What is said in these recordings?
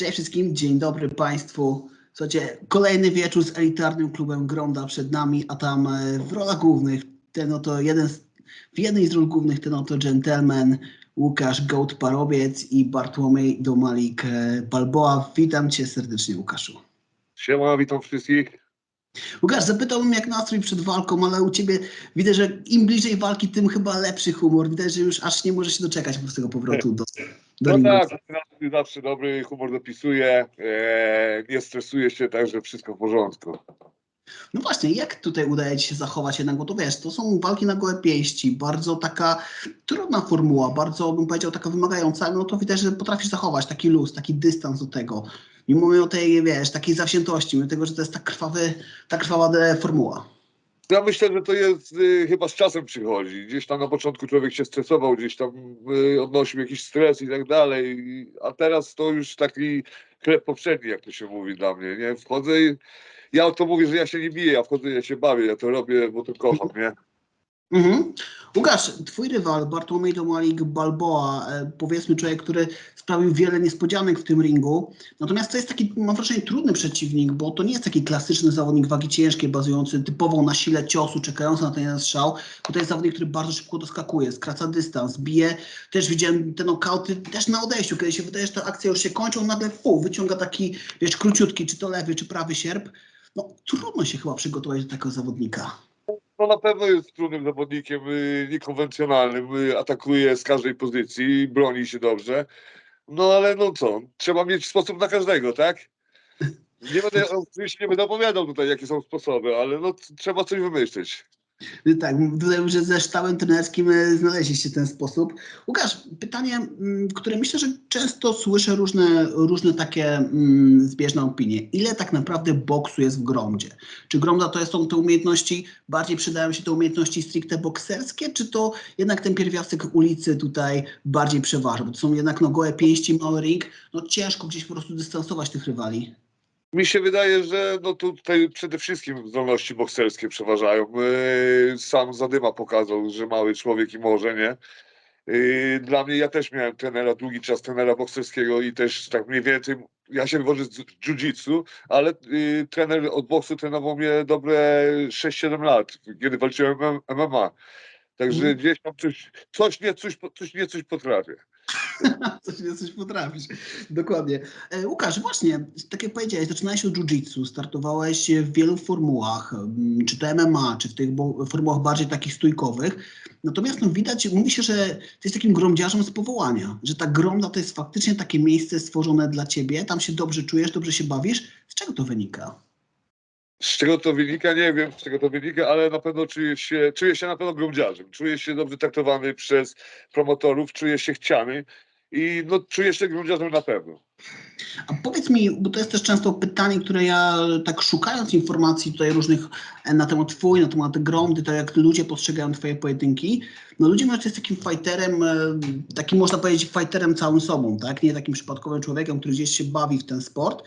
Cześć wszystkim, dzień dobry Państwu. Słuchajcie, kolejny wieczór z elitarnym klubem Gronda przed nami, a tam e, w rolach głównych ten oto jeden z, w jednej z ról głównych ten oto gentleman Łukasz Gołd Parowiec i Bartłomiej Domalik e, Balboa. Witam Cię serdecznie Łukaszu. Siema, witam wszystkich. Łukasz, zapytałbym jak nastrój przed walką, ale u Ciebie widzę, że im bliżej walki, tym chyba lepszy humor. Widać, że już aż nie możesz się doczekać po tego powrotu do, do No tak, zawsze, zawsze dobry humor dopisuje, e, nie stresuje się, także wszystko w porządku. No właśnie, jak tutaj udaje Ci się zachować jednak, bo to wiesz, to są walki na gołe pięści, bardzo taka trudna formuła, bardzo bym powiedział taka wymagająca, no to widać, że potrafisz zachować taki luz, taki dystans do tego, mimo tej, wiesz, takiej zawziętości, mimo tego, że to jest tak krwawy, tak krwawa formuła. Ja myślę, że to jest y, chyba z czasem przychodzi. Gdzieś tam na początku człowiek się stresował, gdzieś tam y, odnosił jakiś stres i tak dalej, a teraz to już taki chleb poprzedni, jak to się mówi dla mnie, nie? Wchodzę i ja o to mówię, że ja się nie biję, ja wchodzę, ja się bawię, ja to robię, bo to kocham, nie? Mhm. Łukasz, twój rywal Bartłomiej Domalik Balboa, e, powiedzmy człowiek, który sprawił wiele niespodzianek w tym ringu, natomiast to jest taki, mam wrażenie, trudny przeciwnik, bo to nie jest taki klasyczny zawodnik wagi ciężkiej, bazujący typowo na sile ciosu, czekający na ten strzał, bo to jest zawodnik, który bardzo szybko doskakuje, skraca dystans, bije, też widziałem te nokauty też na odejściu, kiedy się wydaje, że ta akcja już się kończy, on nagle fu, wyciąga taki, wiesz, króciutki, czy to lewy, czy prawy sierp, no trudno się chyba przygotować do takiego zawodnika. No na pewno jest trudnym zawodnikiem, y, niekonwencjonalnym, y, atakuje z każdej pozycji, broni się dobrze. No ale no co, trzeba mieć sposób na każdego, tak? Nie będę, oczywiście nie będę opowiadał tutaj, jakie są sposoby, ale no trzeba coś wymyślić. Tak, już ze sztabem trenerskim e, znaleźliście ten sposób. Łukasz, pytanie, mm, które myślę, że często słyszę różne, różne takie mm, zbieżne opinie. Ile tak naprawdę boksu jest w gromdzie? Czy gromda to są te umiejętności, bardziej przydają się te umiejętności stricte bokserskie, czy to jednak ten pierwiastek ulicy tutaj bardziej przeważa? Bo to są jednak no, gołe pięści, mały ring, no ciężko gdzieś po prostu dystansować tych rywali. Mi się wydaje, że no tutaj przede wszystkim zdolności bokserskie przeważają. Yy, Sam Zadyma pokazał, że mały człowiek i może, nie? Yy, Dla mnie, ja też miałem trenera, długi czas trenera bokserskiego i też tak mniej więcej, ja się wywodzę z jiu-jitsu, ale yy, trener od boksu trenował mnie dobre 6-7 lat, kiedy walczyłem MMA. Także Mhm. gdzieś tam coś, coś nie coś, coś nie coś potrafię. Coś coś potrafisz. Dokładnie. E, Łukasz, właśnie, tak jak powiedziałeś, zaczynałeś od jiu-jitsu, startowałeś w wielu formułach, mm, czy to MMA, czy w tych formułach bardziej takich stójkowych. Natomiast no, widać, mówi się, że jesteś takim gromdziarzem z powołania, że ta gromda to jest faktycznie takie miejsce stworzone dla ciebie, tam się dobrze czujesz, dobrze się bawisz. Z czego to wynika? Z czego to wynika, nie wiem, z czego to wynika, ale na pewno czuję się, czuję się na pewno gromdziarzem. Czuję się dobrze traktowany przez promotorów, czuję się chciany i no, czuję się gromdziarzem na pewno. A powiedz mi, bo to jest też często pytanie, które ja tak szukając informacji tutaj różnych e, na temat twój, na temat gromdy, to jak ludzie postrzegają twoje pojedynki, no ludzie mówią, że jesteś takim fighterem, e, takim można powiedzieć fighterem całym sobą, tak? Nie takim przypadkowym człowiekiem, który gdzieś się bawi w ten sport.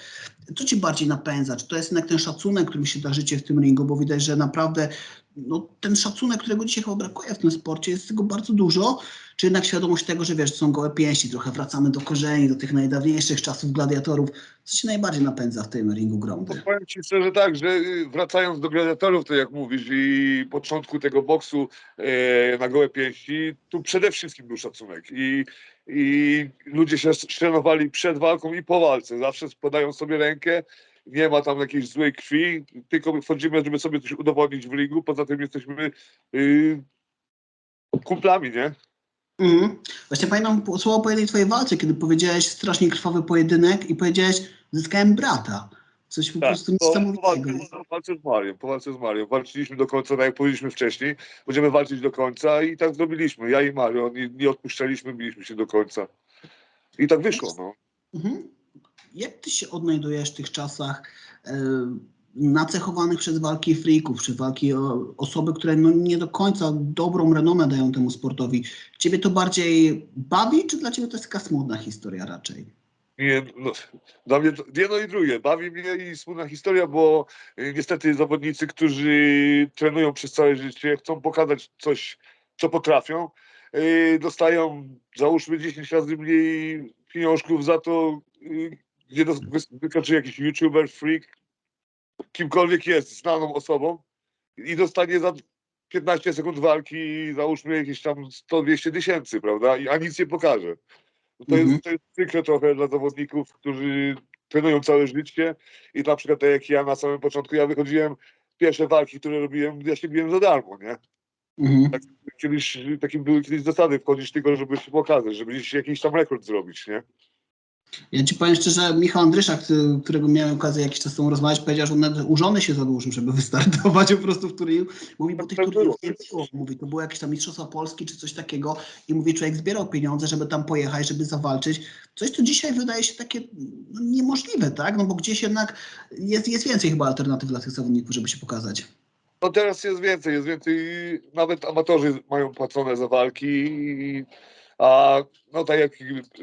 Co ci bardziej napędza? Czy to jest jednak ten szacunek, którym się darzycie w tym ringu, bo widać, że naprawdę no, ten szacunek, którego dzisiaj chyba brakuje w tym sporcie, jest tego bardzo dużo, czy jednak świadomość tego, że wiesz, są gołe pięści, trochę wracamy do korzeni, do tych najdawniejszych czasów gladiatorów. Co się najbardziej napędza w tym ringu gromdy? No, powiem Ci szczerze tak, że y, wracając do gladiatorów, to jak mówisz, i początku tego boksu e, na gołe pięści, tu przede wszystkim był szacunek. I, I ludzie się trenowali przed walką i po walce. Zawsze podają sobie rękę. Nie ma tam jakiejś złej krwi, tylko wchodzimy, żeby sobie coś udowodnić w ringu. Poza tym jesteśmy y, kumplami, nie? Mhm. Właśnie pamiętam słowo po jednej twojej walce, kiedy powiedziałeś strasznie krwawy pojedynek i powiedziałeś, zyskałem brata. Coś po prostu Tak, po, niesamowitego. po walce z Marią, po walce z Marią. Walczyliśmy do końca, tak jak powiedzieliśmy wcześniej. Będziemy walczyć do końca i tak zrobiliśmy. Ja i Mario, nie, nie odpuszczaliśmy, biliśmy się do końca. I tak wyszło, no. Mhm. Jak ty się odnajdujesz w tych czasach nacechowanych przez walki freaków, czy walki o, osoby, które no, nie do końca dobrą renomę dają temu sportowi? Ciebie to bardziej bawi, czy dla ciebie to jest taka smutna historia raczej? Nie, no, dla mnie to, jedno i drugie. Bawi mnie i smutna historia, bo y, niestety zawodnicy, którzy trenują przez całe życie, chcą pokazać coś, co potrafią, y, dostają załóżmy 10 razy mniej pieniążków za to, y, gdzie jakiś youtuber, freak, kimkolwiek jest znaną osobą i dostanie za 15 sekund walki, załóżmy jakieś tam 100-200 tysięcy, prawda? I, a nic nie pokaże. To, Mhm. jest, to jest przykre trochę dla zawodników, którzy trenują całe życie i na przykład tak jak ja na samym początku, ja wychodziłem, pierwsze walki, które robiłem, ja się biłem za darmo, nie? Mhm. Kiedyś, takie były kiedyś zasady, wchodzić tylko, żeby się pokazać, żeby gdzieś jakiś tam rekord zrobić, nie? Ja ci powiem szczerze, Michał Andryszak, y, którego miałem okazję jakiś czas temu rozmawiać, powiedział, że on nawet u żony się zadłużył, żeby wystartować po prostu w turnieju. Mówi, bo tych turniejów nie było. Mówi, to było jakieś tam Mistrzostwa Polski czy coś takiego i mówi, człowiek zbierał pieniądze, żeby tam pojechać, żeby zawalczyć. Coś, co dzisiaj wydaje się takie no, niemożliwe, tak? No bo gdzieś jednak jest, jest więcej chyba alternatyw dla tych zawodników, żeby się pokazać. No teraz jest więcej, jest więcej, nawet amatorzy mają płacone za walki, i- a no tak jak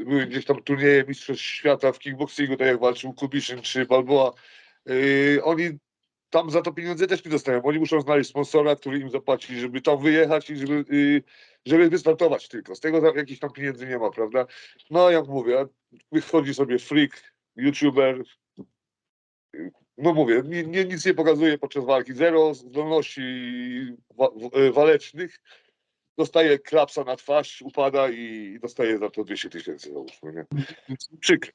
były gdzieś tam turnieje Mistrzostw Świata w kickboxingu, tak jak walczył Kubiszyn czy Balboa, yy, oni tam za to pieniądze też nie dostają, oni muszą znaleźć sponsora, który im zapłaci, żeby tam wyjechać i żeby, yy, żeby wystartować tylko, z tego tam jakichś tam pieniędzy nie ma, prawda? No jak mówię, wychodzi sobie freak, youtuber, no mówię, nie, nic nie pokazuje podczas walki. Zero zdolności wa, walecznych. Dostaje klapsa na twarz, upada i dostaje za to 200 tysięcy, załóżmy, nie? Przykre.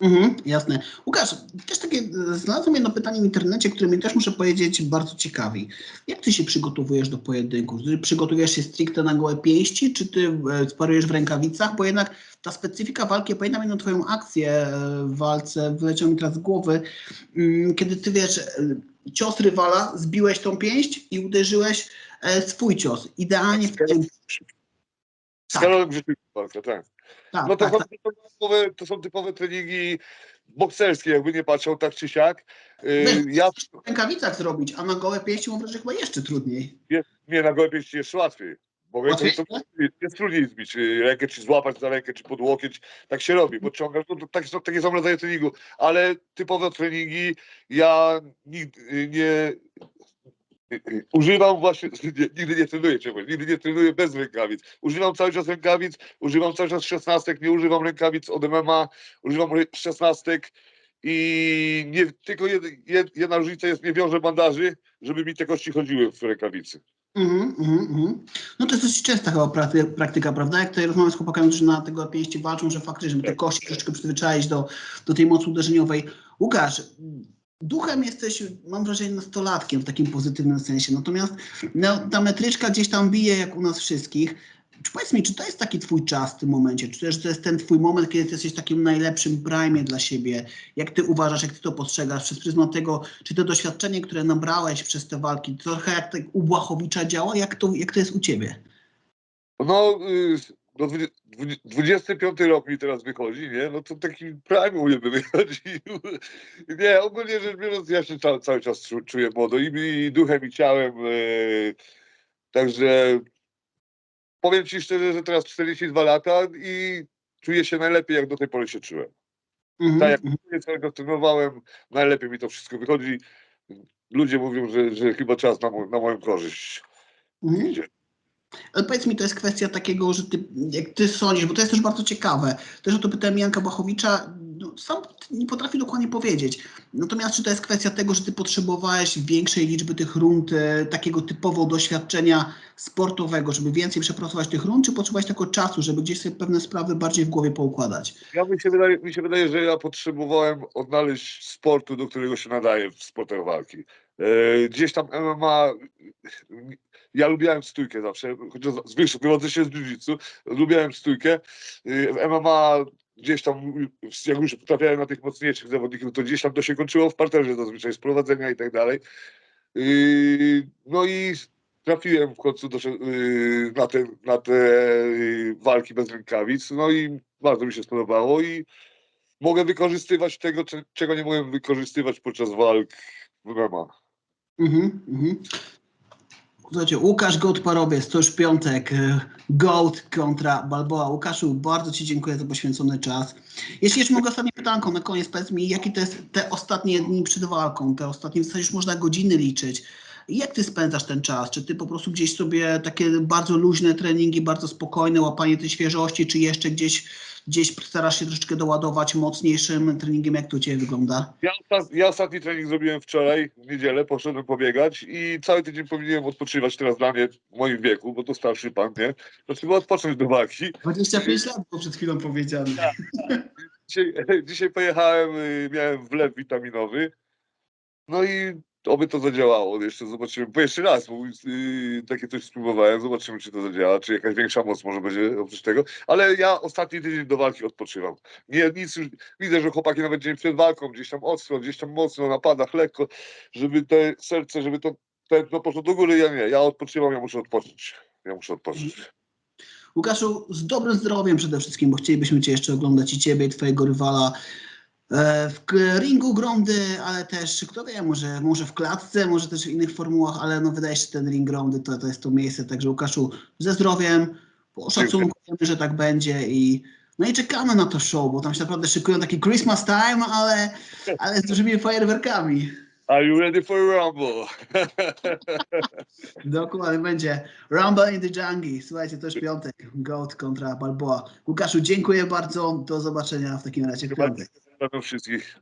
Mhm, jasne. Łukasz, też takie znalazłem jedno pytanie w internecie, które mnie też muszę powiedzieć bardzo ciekawi. Jak ty się przygotowujesz do pojedynku? Ty przygotowujesz się stricte na gołe pięści, czy ty e, sparujesz w rękawicach? Bo jednak ta specyfika walki, ja pamiętam jedną twoją akcję e, w walce, wyleciał mi teraz z głowy, mm, kiedy ty wiesz, e, cios rywala, zbiłeś tą pięść i uderzyłeś e, swój cios. Idealnie w tym. Z Tak. Walka, tak. Tak, No to, tak, są, tak. to, typowe, to są typowe treningi bokserskie, jakby nie patrzą tak czy siak. Yy, ja w rękawicach zrobić, a na gołe pięści mam wrażenie, że chyba jeszcze trudniej. nie na gołe pięści jest łatwiej. Bo Łatwiej? to, jest trudniej zbić y, rękę, czy złapać za rękę, czy pod łokieć. Tak się robi, podciągasz. No, tak, są- takie są rodzaje treningu. Ale typowe treningi ja nigdy nie y, y, używam właśnie, nie, nigdy nie trenuję, ciebie, nigdy nie trenuję bez rękawic. Używam cały czas rękawic, używam cały czas szesnastek, nie używam rękawic od MMA, używam szesnastek i nie, tylko jed, jed, jedna różnica jest, nie wiążę bandaży, żeby mi te kości chodziły w rękawicy. Mhm, mhm, mhm. No to jest dosyć częsta chyba praktyka, praktyka, prawda? Jak tutaj rozmawiam z chłopakami, którzy na tego pięści walczą, że faktycznie, żeby te Tak. kości troszeczkę przyzwyczaić do, do tej mocy uderzeniowej. Łukasz, duchem jesteś, mam wrażenie, nastolatkiem w takim pozytywnym sensie, natomiast no, ta metryczka gdzieś tam bije jak u nas wszystkich. Czy powiedz mi, czy to jest taki twój czas w tym momencie? Czy też to jest ten twój moment, kiedy ty jesteś w takim najlepszym prime dla siebie? Jak ty uważasz, jak ty to postrzegasz przez pryzmat tego, czy to doświadczenie, które nabrałeś przez te walki, trochę jak tak u Błachowicza działa, jak to, jak to jest u ciebie? No, y, no dwudzie- dwudzie- 25 rok mi teraz wychodzi, nie? No to taki prime u mnie by wychodził. Nie, ogólnie rzecz biorąc, ja się cały, czas czu- czuję młodo i, i duchem, i ciałem. y, Także powiem ci szczerze, że teraz 42 lata i czuję się najlepiej, jak do tej pory się czułem. Mhm, Tak jak mhm. mówię, całego trenowałem, najlepiej mi to wszystko wychodzi. Ludzie mówią, że, że chyba czas na, mo- na moją korzyść Mhm. idzie. Ale powiedz mi, to jest kwestia takiego, że ty, jak ty sądzisz, bo to jest też bardzo ciekawe. Też o to pytałem Janka Bachowicza, no, sam nie potrafi dokładnie powiedzieć. Natomiast czy to jest kwestia tego, że ty potrzebowałeś większej liczby tych rund, e, takiego typowo doświadczenia sportowego, żeby więcej przepracować tych rund, czy potrzebowałeś tylko czasu, żeby gdzieś sobie pewne sprawy bardziej w głowie poukładać? Ja mi się, wydaje, mi się wydaje, że ja potrzebowałem odnaleźć sportu, do którego się nadaje w sportach walki. E, Gdzieś tam MMA, ja lubiałem stójkę zawsze, chociaż zwykle wychodzę się z jiu-jitsu, lubiałem stójkę. E, W MMA gdzieś tam, jak już trafiałem na tych mocniejszych zawodników, to gdzieś tam to się kończyło w parterze zazwyczaj, z prowadzenia i tak dalej. E, No i trafiłem w końcu do, na, te, na te walki bez rękawic, no i bardzo mi się spodobało i mogę wykorzystywać tego, cze- czego nie mogłem wykorzystywać podczas walk w MMA. Mhm, mhm. Słuchajcie, Łukasz Goat Parowiec, to już piątek. e, Goat kontra Balboa. Łukaszu, bardzo Ci dziękuję za poświęcony czas. Jeśli jeszcze mogę ostatnie pytanko na koniec, powiedz mi, jakie to jest te ostatnie dni przed walką, te ostatnie, w zasadzie już można godziny liczyć. Jak Ty spędzasz ten czas? Czy Ty po prostu gdzieś sobie takie bardzo luźne treningi, bardzo spokojne, łapanie tej świeżości, czy jeszcze gdzieś gdzieś starasz się troszeczkę doładować mocniejszym treningiem, jak to u Ciebie wygląda? Ja, ja ostatni trening zrobiłem wczoraj, w niedzielę, poszedłem pobiegać i cały tydzień powinienem odpoczywać teraz dla mnie, w moim wieku, bo to starszy pan, nie? Trzeba odpocząć do walki. 25 lat było przed chwilą powiedziane. Dzisiaj, dzisiaj pojechałem, y, miałem wlew witaminowy, no i oby to zadziałało. Jeszcze zobaczymy, bo jeszcze raz, bo y, takie coś spróbowałem, zobaczymy, czy to zadziała, czy jakaś większa moc może będzie oprócz tego, ale ja ostatni tydzień do walki odpoczywam. Nie, nic już, widzę, że chłopaki nawet dzień przed walką, gdzieś tam ostro, gdzieś tam mocno, na padach, lekko, żeby te serce, żeby to tętno poszło do góry, ja nie, ja odpoczywam, ja muszę odpocząć. Ja muszę odpocząć. Łukaszu, z dobrym zdrowiem przede wszystkim, bo chcielibyśmy Cię jeszcze oglądać i Ciebie i Twojego rywala w k- ringu Grondy, ale też, kto wie, może, może w klatce, może też w innych formułach, ale no wydaje się, że ten ring Grondy to, to jest to miejsce, także Łukaszu, ze zdrowiem, po szacunku, wiemy, że tak będzie i no i czekamy na to show, bo tam się naprawdę szykują taki Christmas time, ale, ale z dużymi fajerwerkami. Are you ready for Rumble? Dokładnie będzie. Rumble in the Jungle. Słuchajcie, to już piątek. Goat kontra Balboa. Łukaszu, dziękuję bardzo. Do zobaczenia w takim razie w piątek. Pozdrawiam wszystkich.